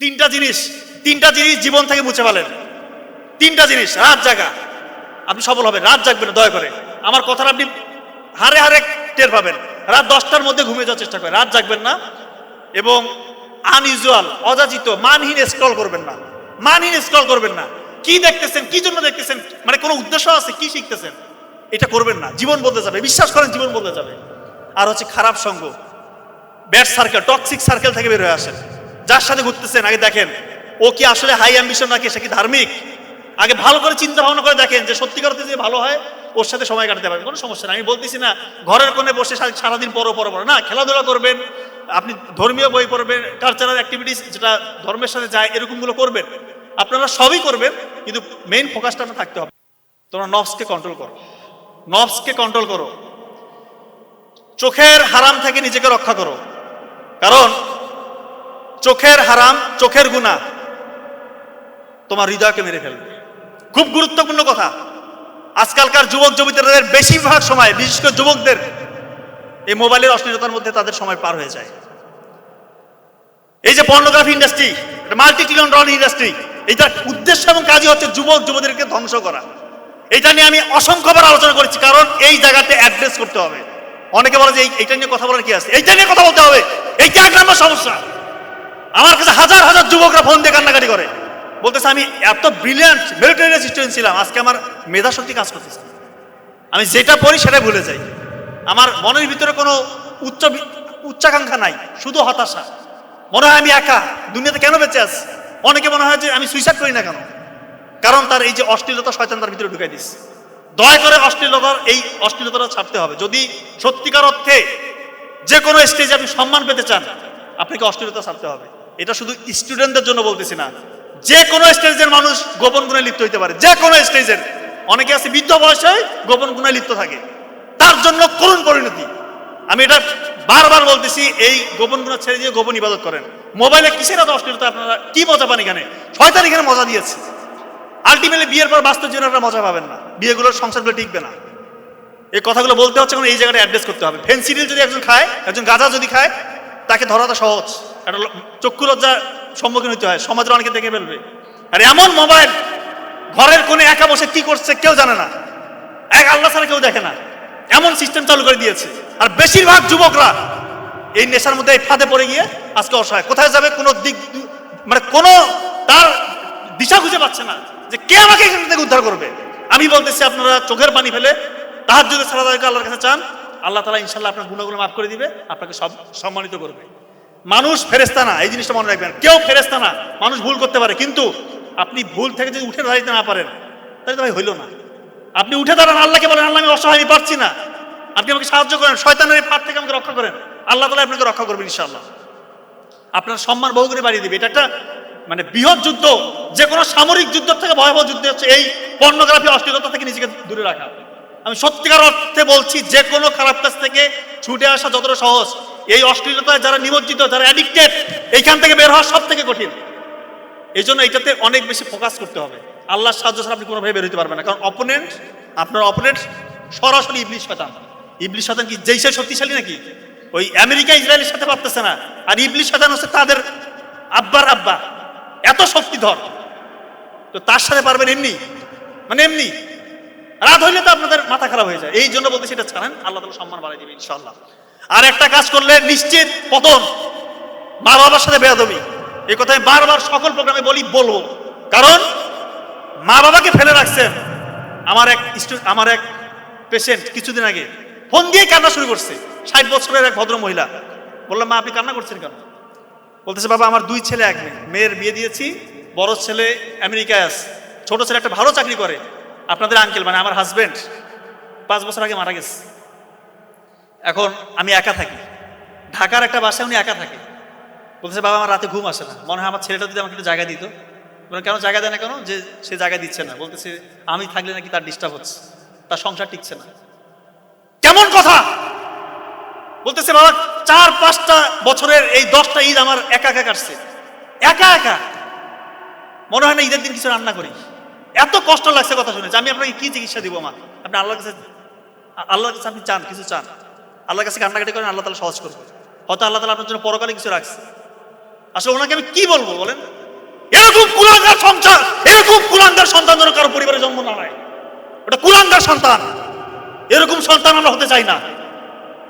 তিনটা জিনিস তিনটা জিনিস জীবন থেকে মুছে ফেলেন। তিনটা জিনিস, রাত জাগা। আপনি সফল হবেন, রাত জাগবেন দয়া করে। আমার কথাটা আপনি হারে হারে টের পাবেন। রাত দশটার মধ্যে ঘুমিয়ে যাওয়ার চেষ্টা করেন, রাত জাগবেন না। এবং আনইউজুয়াল অযাচিত, মানহীন স্ক্রল করবেন না। মানহীন স্ক্রল করবেন না। কি দেখতেছেন, কি জন্য দেখতেছেন? মানে কোনো উদ্দেশ্য আছে, কি শিখতেছেন? এটা করবেন না। জীবন বদলে যাবে, বিশ্বাস করেন জীবন বদলে যাবে। আর হচ্ছে খারাপ সঙ্গ। ব্যাড সার্কেল টক্সিক সার্কেল থেকে বের হয়ে আসেন। যার সাথে ঘুরতেছেন, আগে দেখেন। ও কি আসলে হাই অ্যাম্বিশন নাকি, সে কি ধার্মিক? আগে ভালো করে চিন্তা ভাবনা করে দেখেন যে সত্যিকার অর্থে যে ভালো হয়, ওর সাথে সময় কাটাতে পারবেন কোনো সমস্যা নেই, আমি বলতেছি না, ঘরের কোণে বসে সারাদিন পরো পরো পরো না, খেলাধুলা করবেন, আপনি ধর্মীয় বই পড়বেন কালচারাল অ্যাক্টিভিটিস যেটা ধর্মের সাথে যায়, এরকমগুলো করবেন। আপনারা সবই করবেন, কিন্তু মেইন ফোকাসটা আপনার থাকতে হবে। তোমরা নফসকে কন্ট্রোল করো। নফসকে কন্ট্রোল করো। চোখের হারাম থেকে নিজেকে রক্ষা করো। কারণ চোখের হারাম, চোখের গুণা তোমার হৃদয়কে মেরে ফেলবে। খুব গুরুত্বপূর্ণ কথা। আজকালকার যুবক যুবতীদের বেশিরভাগ সময়, বিশেষ করে যুবকদের, এই মোবাইলের অশ্লীলতার মধ্যে তাদের সময় পার হয়ে যায়। এই যে pornography industry multi trillion dollar industry এইটার উদ্দেশ্য এবং কাজই হচ্ছে যুবক যুবতীদেরকে ধ্বংস করা। এটা নিয়ে আমি অসংখ্যবার আলোচনা করেছি, কারণ এই জায়গাতে অ্যাড্রেস করতে হবে। অনেকে বলে যে এইটা নিয়ে কথা বলার কি আছে? এইটা নিয়ে কথা বলতে হবে। এইটা এক নম্বর সমস্যা। আমার কাছে হাজার হাজার যুবকরা ফোন দিয়ে কান্নাকাটি করে। বলতেছে, আমি এত ব্রিলিয়ান্ট মেরিটোরিয়াস স্টুডেন্ট ছিলাম, আজকে আমার মেধা শক্তি কাজ করতেছে। আমি যেটা পড়ি সেটাই ভুলে যাই। আমার মনের ভিতরে কোনো উচ্চ উচ্চাকাঙ্ক্ষা নাই, শুধু হতাশা। মনে হয় আমি একা, দুনিয়াতে কেন বেঁচে আছি? অনেকে মনে হয় যে আমি সুইসাইড করি না কেন? কারণ তার এই যে অশ্লীলতা শয়তান তার ভিতরে ঢুকাই দিচ্ছে দয়া করে অশ্লীলতার, এই অশ্লীলতাটা ছাড়তে হবে। যদি সত্যিকার অর্থে যে কোনো স্টেজে আপনি সম্মান পেতে চান, আপনাকে অশ্লীলতা ছাড়তে হবে। এটা শুধু স্টুডেন্টদের জন্য বলতেছি না। যে কোনো স্টেজের মানুষ গোপন গুণে লিপ্ত হইতে পারে। যে কোনো স্টেজের অনেকে আছে বৃদ্ধ বয়সে গোপন গুণে লিপ্ত থাকে। তার জন্য করুণ পরিণতি। আমি এটা বারবার বলতেছি, এই গোপন গুণা ছেড়ে দিয়ে গোপন ইবাদত করেন। মোবাইলে কিসের এত অশ্লীলতা? আপনারা কি মজা পান এখানে? শয়তান এখানে মজা দিয়েছে। আলটিমেটলি বিয়ের পর বাস্তব জীবনে আপনারা মজা পাবেন না। বিয়েগুলোর সংসারগুলো টিকবে না। এই কথাগুলো বলতে হচ্ছে কারণ এই জায়গাটা অ্যাড্রেস করতে হবে। ফেন্সিডিল যদি একজন খায়, একজন গাঁজা যদি খায় তাকে ধরাটা সহজ। একটা চক্ষু লজ্জার সম্মুখীন হতে হয়, সমাজের অনেকে দেখে ফেলবে। আর এমন মোবাইল, ঘরের কোণে একা বসে কি করছে কেউ জানে না। এক আল্লাহ ছাড়া কেউ দেখে না। এমন সিস্টেম চালু করে দিয়েছে। আর বেশিরভাগ যুবকরা এই নেশার মধ্যে, এই ফাঁদে পড়ে গিয়ে আজকে অসহায়। কোথায় যাবে, কোনো দিক মানে কোনো তার দিশা খুঁজে পাচ্ছে না যে কে আমাকে এখান থেকে উদ্ধার করবে। আমি বলতেছি, আপনারা চোখের পানি ফেলে তাহার যদি সারাদাকে আল্লাহর কাছে চান। আল্লাহ তালা ইনশাল্লাহ আপনার গুণাগুলো মাফ করে দিবে, আপনাকে সব সম্মানিত করবে। মানুষ ফেরেস্তা না, এই জিনিসটা মনে রাখবেন। কেউ ফেরেস্তা না, মানুষ ভুল করতে পারে, কিন্তু আপনি ভুল থেকে যদি উঠে দাঁড়াইতে না পারেন, তাহলে তো ভাই হইল না। আপনি উঠে দাঁড়ান, আল্লাহকে বলেন, আল্লাহ, আমি অসহায় পারছি না। আপনি আমাকে সাহায্য করেন, শয়তানের এই থেকে আমাকে রক্ষা করেন। আল্লাহ তালা আপনাকে রক্ষা করবেন ইনশাআল্লাহ। আপনার সম্মান বহু করে বাড়িয়ে দিবে। এটা একটা মানে বৃহৎ যুদ্ধ যে কোনো সামরিক যুদ্ধ থেকে ভয়াবহ যুদ্ধ হচ্ছে এই পর্নোগ্রাফি অশ্লীলতা থেকে নিজেকে দূরে রাখা। আমি সত্যিকার অর্থে বলছি, যে কোনো খারাপ কাজ থেকে ছুটে আসা যতটা সহজ। এই অশ্লীলতায় যারা নিমজ্জিত, যারা অ্যাডিক্টেড এইখান থেকে বের হওয়া সব থেকে কঠিন। এই জন্য এটাতে অনেক বেশি ফোকাস করতে হবে। আল্লাহর সাহায্য ছাড়া আপনি কোনোভাবে বের হতে পারবেন না। কারণ অপোনেন্ট আপনার অপোনেন্ট সরাসরি ইবলিশ শতান ইবলিশ শতান কি, যেই শক্তিশালী নাকি? ওই আমেরিকা, ইসরায়েলের সাথে পারতেছে না। আর ইবলিশ শতান হচ্ছে তাদের আব্বার আব্বা। এত শক্তিধর। তো তার সাথে পারবেন এমনি? মানে এমনি। রাত হইলে তো আপনাদের মাথা খারাপ হয়ে যায়। এই জন্য বলতে সেটা ছাড়েন, আল্লাহ তালা সম্মান বাড়াই দিবে ইনশাল্লাহ আর একটা কাজ করলে নিশ্চিত পতন। মা বাবার সাথে বেয়াদবি। এই কথা আমি বারবার সকল প্রোগ্রামে বলি, বলব। কারণ মা বাবাকে ফেলে রাখছেন আমার এক আমার এক পেশেন্ট কিছুদিন আগে। ফোন দিয়ে কান্না শুরু করছে। ষাট বছরের এক ভদ্র মহিলা। বললাম, মা, আপনি কান্না করছেন কেন? বলতেছে, বাবা, আমার দুই ছেলে এক মেয়ে। মেয়ের বিয়ে দিয়েছি, বড় ছেলে আমেরিকায় আছে। ছোট ছেলে একটা ভালো চাকরি করে। আপনাদের আঙ্কেল মানে আমার হাজবেন্ড পাঁচ বছর আগে মারা গেছে। এখন আমি একা থাকি। ঢাকার একটা বাসায় উনি একা থাকে। বলতেছে, বাবা, আমার রাতে ঘুম আসে না। মনে হয় আমার ছেলেটা যদি আমাকে একটু জায়গা দিত। বলে কেন জায়গা দেয় না কেন? যে সে জায়গা দিচ্ছে না। বলতেছে, আমি থাকলে নাকি তার ডিস্টার্ব হচ্ছে। তার সংসার টিকছে না। কেমন কথা? বলতেছে, বাবা, চার, পাঁচটা বছরের এই দশটা ঈদ আমার একা একা কাটছে। একা একা। মনে হয় না ঈদের দিন কিছু রান্না করি। এত কষ্ট লাগছে কথা শুনে যে আমি আপনাকে কি চিকিৎসা দিব মা? আপনি আল্লাহর কাছে আল্লাহর কাছে আপনি চান, কিছু চান। আল্লাহর কাছে কান্নাকাটি করেন, আল্লাহ তালা সহজ করবে হয়তো আল্লাহ তালা আপনার জন্য পরকালে কিছু রাখছে। আসলে ওনাকে আমি কি বলব বলেন? এরকম কুলাঙ্গার সংসার, এরকম কুলাঙ্গার সন্তান যেন কারও পরিবারে জন্ম না নেয়। ওটা কুলাঙ্গার সন্তান। এরকম সন্তান আমরা হতে চাই না।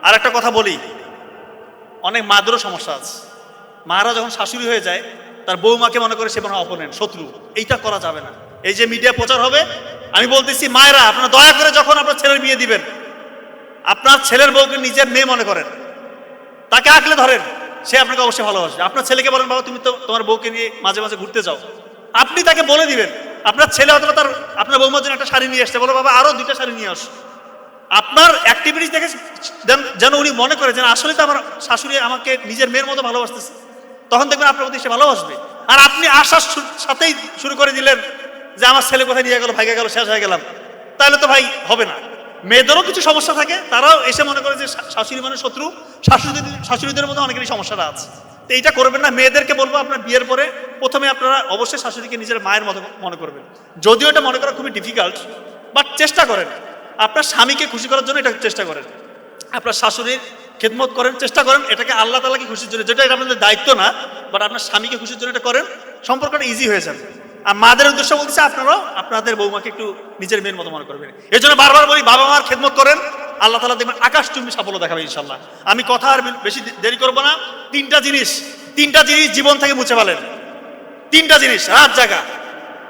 আর একটা কথা বলি, অনেক মাদেরও সমস্যা আছে। মারা যখন শাশুড়ি হয়ে যায়, তার বৌমাকে মনে করে সে মনে হয় অপোনেন্ট, শত্রু। এইটা করা যাবে না। এই যে মিডিয়া প্রচার হবে, আমি বলতেছি, মায়েরা, আপনারা দয়া করে যখন আপনার ছেলের বিয়ে দিবেন, আপনার ছেলের বউকে নিজের মেয়ে মনে করেন। তাকে আঁকলে ধরেন, সে আপনাকে অবশ্যই ভালোবাসবে। আপনার ছেলেকে বলেন, বাবা, তুমি তো তোমার বউকে নিয়ে মাঝে মাঝে ঘুরতে যাও। আপনি তাকে বলে দিবেন, আপনার ছেলে অথবা তার, আপনার বৌমার জন্য একটা শাড়ি নিয়ে আসতে বলো, বাবা আরও দুইটা শাড়ি নিয়ে আস। আপনার অ্যাক্টিভিটিস দেখে যেন- যেন উনি মনে করে যেন আসলে তো আমার শাশুড়ি আমাকে নিজের মেয়ের মতো ভালোবাসতেছে। তখন দেখবেন আপনার প্রতি সে ভালোবাসবে। আর আপনি আসার সাথেই শুরু করে দিলেন যে আমার ছেলে কোথায় নিয়ে গেল ভাইগে গেল, শেষ হয়ে গেলাম। তাহলে তো ভাই হবে না। মেয়েদেরও কিছু সমস্যা থাকে, তারাও এসে মনে করে যে শাশুড়ি মানে শত্রু। শাশুড়ি শাশুড়িদের মধ্যে অনেকেরই সমস্যাটা আছে। তো এইটা করবেন না। মেয়েদেরকে বলব আপনার বিয়ের পরে প্রথমে আপনারা অবশ্যই শাশুড়িকে নিজের মায়ের মতো মনে করবেন। যদিও এটা মনে করা খুবই ডিফিকাল্ট বাট চেষ্টা করেন। আপনার স্বামীকে খুশি করার জন্য এটা চেষ্টা করেন। আপনার শাশুড়ির খেদমত করেন, চেষ্টা করেন। এটাকে আল্লাহ তালাকে খুশির জন্য, যেটা এটা আপনাদের দায়িত্ব না বাট আপনার স্বামীকে খুশির জন্য এটা করেন। সম্পর্কটা ইজি হয়ে যাবে। আর মাদের উদ্দেশ্য বলতেছে আপনারাও, আপনাদের বৌমাকে একটু নিজের মেয়ের মতো মনে করবেন। এই জন্য বারবার বলি বাবা মার খেদমত করেন, আল্লাহ তালা দেখবেন আকাশ চুম্বি সাফল্য দেখাবে ইনশাল্লাহ আমি কথা আর বেশি দেরি করব না। তিনটা জিনিস তিনটা জিনিস জীবন থেকে মুছে ফেলেন। তিনটা জিনিস, রাত জাগা।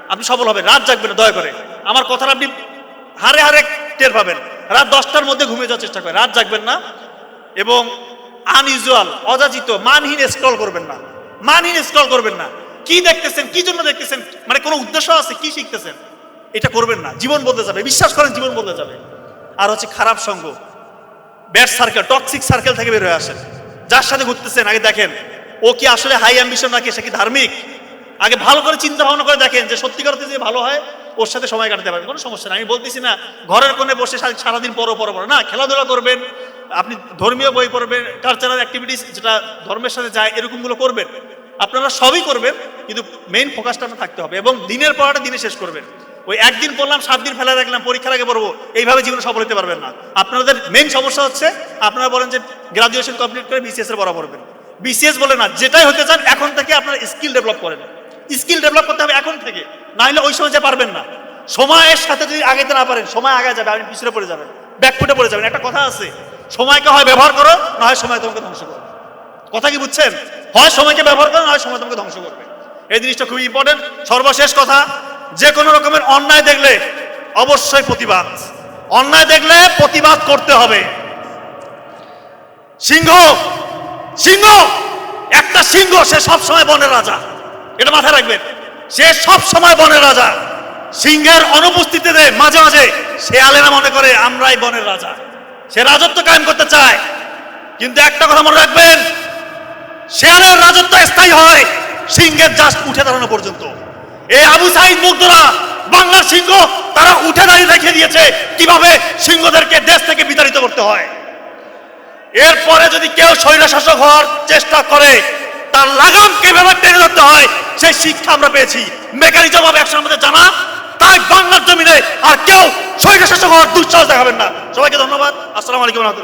আপনি সফল হবেন, রাত জাগবেন দয়া করে। আমার কথাটা আপনি হারে হারে টের পাবেন। রাত দশটার মধ্যে ঘুমিয়ে যাওয়ার চেষ্টা করেন, রাত জাগবেন না। এবং আনইউজুয়াল অযাচিত, মানহীন স্ক্রল করবেন না। মানহীন স্ক্রল করবেন না। কি দেখতেছেন? কি জন্য দেখতেছেন? মানে কোনো উদ্দেশ্য আছে? কি শিখতেছেন? এটা করবেন না। জীবন বদলে যাবে। বিশ্বাস করেন, জীবন বদলে যাবে। আর হচ্ছে খারাপ সঙ্গ। ব্যাড সার্কেল টক্সিক সার্কেল থেকে বের হয়ে আসেন। যার সাথে ঘুরতেছেন, আগে দেখেন, ও কি আসলে হাই অ্যাম্বিশন নাকি? সে কি ধার্মিক? আগে ভালো করে চিন্তা ভাবনা করে দেখেন যে সত্যিকার যে ভালো হয়, ওর সাথে সময় কাটাতে পারবেন কোনো সমস্যা নেই। আমি বলতেছি না, ঘরের কোণে বসে সারাদিন পরো পরো পরো না, খেলাধুলা করবেন, আপনি ধর্মীয় বই পড়বেন কালচারাল অ্যাক্টিভিটিস যেটা ধর্মের সাথে যায়, এরকমগুলো করবেন। আপনারা সবই করবেন, কিন্তু মেইন ফোকাসটা আপনার থাকতে হবে এবং দিনের পড়াটা দিনে শেষ করবেন। ওই একদিন পড়লাম, সাত দিন ফেলা রাখলাম, পরীক্ষার আগে পড়ব, এইভাবে জীবনে সফল হতে পারবেন না। আপনাদের মেইন সমস্যা হচ্ছে, আপনারা বলেন যে গ্রাজুয়েশন কমপ্লিট করে বিসিএস এর বড় পড়বেন। বিসিএস বলে না, যেটাই হতে চান, এখন থেকে আপনার স্কিল ডেভেলপ করেন। স্কিল ডেভেলপ করতে হবে এখন থেকে না হলে ওই সময় যে পারবেন না। সময়ের সাথে যদি আগাইতে না পারেন, সময় আগে যাবে, আপনি পিছনে পড়ে যাবেন ব্যাকফুটে পড়ে যাবেন। একটা কথা আছে, সময়কে হয় ব্যবহার করো, না হয় সময় তোমাকে ধ্বংস করো। কথা কি বুঝছেন? হয় সময়কে ব্যবহার করো না হয় সময় তোমাকে ধ্বংস করবে। এই জিনিসটা খুবই ইম্পর্টেন্ট সর্বশেষ কথা, যে কোনো রকমের অন্যায় দেখলে অবশ্যই প্রতিবাদ। অন্যায় দেখলে প্রতিবাদ করতে হবে। সিংহ সিংহ, একটা সিংহ, সে সব সময় বনের রাজা। এটা মাথায় রাখবেন। সে সব সময় বনের রাজা। সিংহের অনুপস্থিতিতে মাঝে মাঝে শেয়ালেরা মনে করে, আমরাই বনের রাজা। সে রাজত্ব কায়েম করতে চায়। কিন্তু একটা কথা মনে রাখবেন শেয়ালের রাজত্ব স্থায়ী হয়, সিংহের জাস্ট উঠে দাঁড়ানো পর্যন্ত। এই আবু সাইদ মুগ্ধরা, বাংলার সিংহ, তারা উঠে দাঁড়িয়ে রেখে দিয়েছে কীভাবে সিংহদেরকে দেশ থেকে বিতাড়িত করতে হয়। এরপরে যদি কেউ স্বৈর শাসক হওয়ার চেষ্টা করে, তার লাগাম কীভাবে টেনে ধরতে হয়, সেই শিক্ষা আমরা পেয়েছি। মেকানিজম হবে একসময় আমাদের জানা তাই বাংলার জমিনে আর কেউ স্বৈর শাসক হওয়ার দুঃসাহস দেখাবেন না। সবাইকে ধন্যবাদ। আসসালামু আলাইকুম